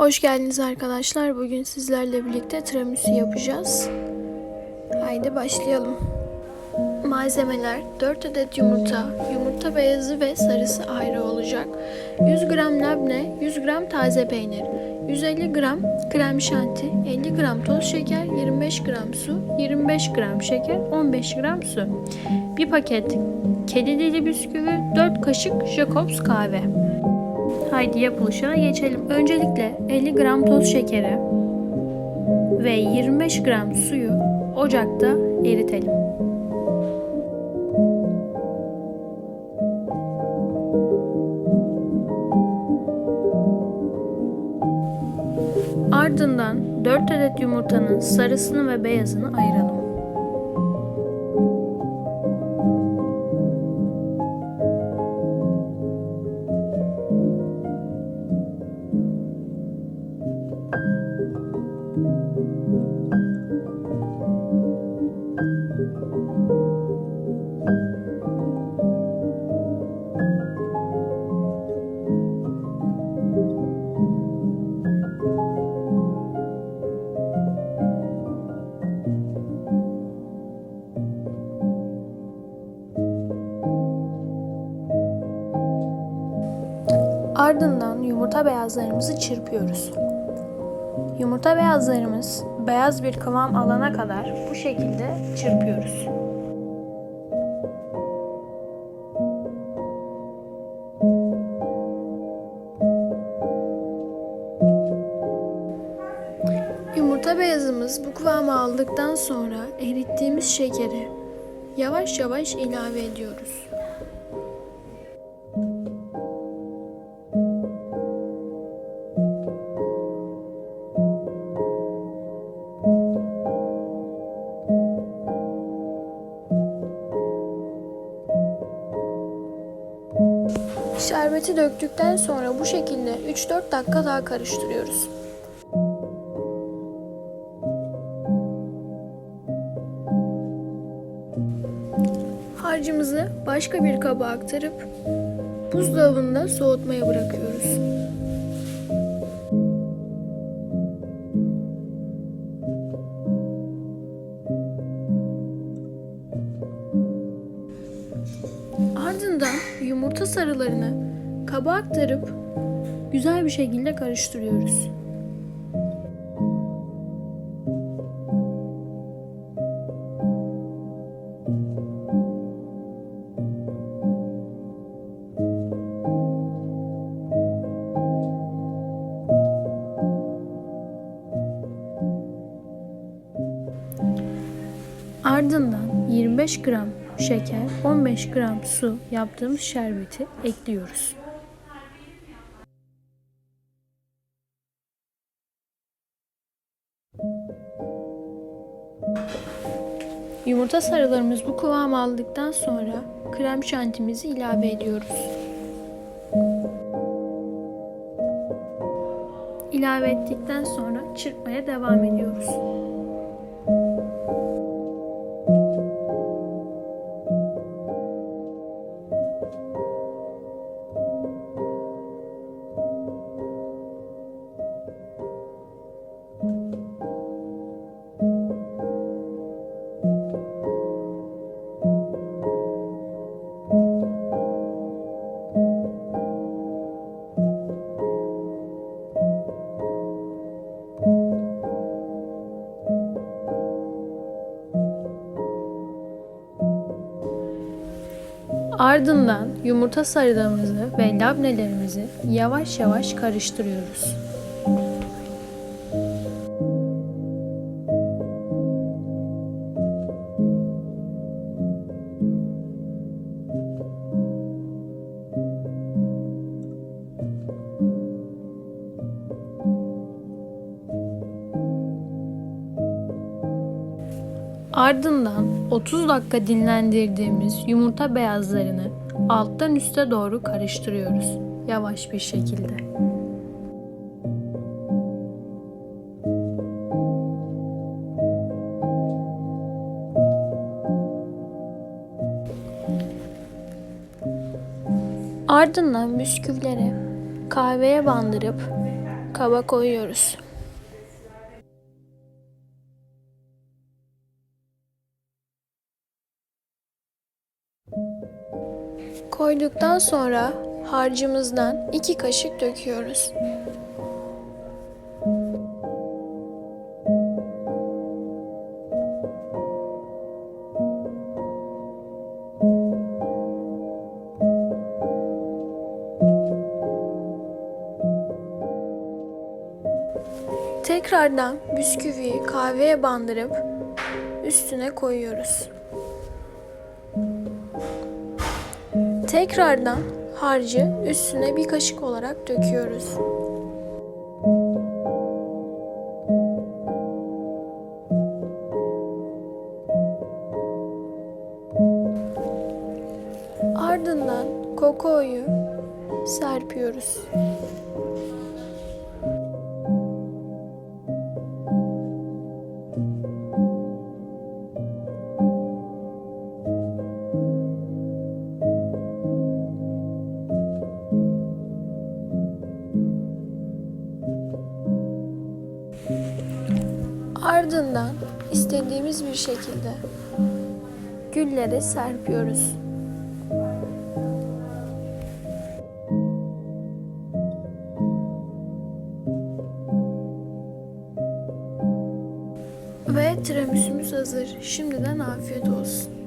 Hoş geldiniz arkadaşlar. Bugün sizlerle birlikte tiramisu yapacağız. Haydi başlayalım. Malzemeler 4 adet yumurta, yumurta beyazı ve sarısı ayrı olacak. 100 gram labne, 100 gram taze peynir, 150 gram krem şanti, 50 gram toz şeker, 25 gram su, 25 gram şeker, 15 gram su. 1 paket kedi dili bisküvi, 4 kaşık Jacobs kahve. Haydi yapılışına geçelim. Öncelikle 50 gram toz şekeri ve 25 gram suyu ocakta eritelim. Ardından 4 adet yumurtanın sarısını ve beyazını ayıralım. Ardından yumurta beyazlarımızı çırpıyoruz. Yumurta beyazlarımız beyaz bir kıvam alana kadar bu şekilde çırpıyoruz. Yumurta beyazımız bu kıvamı aldıktan sonra erittiğimiz şekeri yavaş yavaş ilave ediyoruz. Şerbeti döktükten sonra bu şekilde 3-4 dakika daha karıştırıyoruz. Harcımızı başka bir kaba aktarıp buzdolabında soğutmaya bırakıyoruz. Ardından yumurta sarılarını kaba aktarıp güzel bir şekilde karıştırıyoruz. Ardından 25 gram şeker, 15 gram su yaptığımız şerbeti ekliyoruz. Yumurta sarılarımız bu kıvamı aldıktan sonra krem şantimizi ilave ediyoruz. İlave ettikten sonra çırpmaya devam ediyoruz. Ardından yumurta sarılarımızı ve labnelerimizi yavaş yavaş karıştırıyoruz. Ardından 30 dakika dinlendirdiğimiz yumurta beyazlarını alttan üste doğru karıştırıyoruz yavaş bir şekilde. Ardından bisküvileri kahveye bandırıp kaba koyuyoruz. Koyduktan sonra harcımızdan 2 kaşık döküyoruz. Tekrardan bisküviyi kahveye bandırıp üstüne koyuyoruz. Tekrardan harcı üstüne bir kaşık olarak döküyoruz. Ardından kokoyu serpiyoruz. Ardından istediğimiz bir şekilde güllere serpiyoruz. Ve tiramisümüz hazır. Şimdiden afiyet olsun.